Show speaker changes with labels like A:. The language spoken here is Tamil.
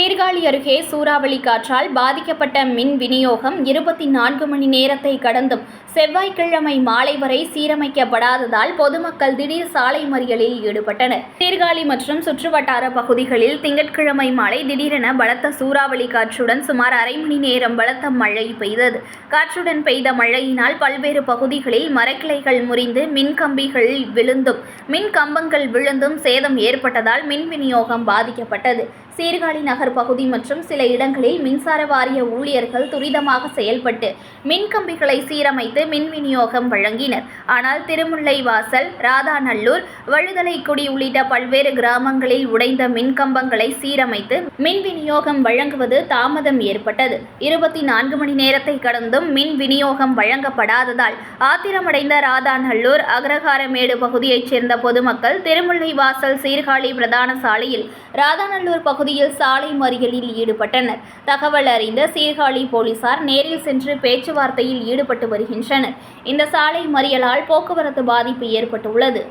A: சீர்காழி அருகே சூறாவளி காற்றால் பாதிக்கப்பட்ட மின் விநியோகம் இருபத்தி நான்கு மணி நேரத்தை கடந்தும். செவ்வாய்க்கிழமை மாலை வரை சீரமைக்கப்படாததால் பொதுமக்கள் திடீர் சாலை மறியலில் ஈடுபட்டனர். சீர்காழி மற்றும் சுற்றுவட்டார பகுதிகளில் திங்கட்கிழமை மாலை திடீரென பலத்த சூறாவளி காற்றுடன் சுமார் அரை மணி நேரம் பலத்த மழை பெய்தது. காற்றுடன் பெய்த மழையினால் பல்வேறு பகுதிகளில் மரக்கிளைகள் முறிந்து மின் கம்பிகள் விழுந்தும் மின் கம்பங்கள் விழுந்தும் சேதம் ஏற்பட்டதால் மின் விநியோகம் பாதிக்கப்பட்டது. சீர்காழி நகர் பகுதி மற்றும் சில இடங்களில் மின்சார வாரிய ஊழியர்கள் துரிதமாக செயல்பட்டு மின் கம்பிகளை சீரமைத்து மின் விநியோகம் வழங்கினர். ஆனால் திருமுல்லைவாசல் ராதாநல்லூர் வழுதலைக்குடி உள்ளிட்ட பல்வேறு கிராமங்களில் உடைந்த மின் கம்பங்களை சீரமைத்து மின் விநியோகம் வழங்குவது தாமதம் ஏற்பட்டது. இருபத்தி நான்கு மணி நேரத்தை கடந்தும் மின் விநியோகம் வழங்கப்படாததால் ஆத்திரமடைந்த ராதாநல்லூர் அக்ரஹாரமேடு பகுதியைச் சேர்ந்த பொதுமக்கள் திருமுல்லைவாசல் சீர்காழி பிரதான சாலையில் ராதாநல்லூர் பகுதி பகுதியில் சாலை மறியலில் ஈடுபட்டனர். தகவல் அறிந்த சீர்காழி போலீசார் நேரில் சென்று பேச்சுவார்த்தையில் ஈடுபட்டு வருகின்றனர். இந்த சாலை மறியலால் போக்குவரத்து பாதிப்பு ஏற்பட்டுள்ளது.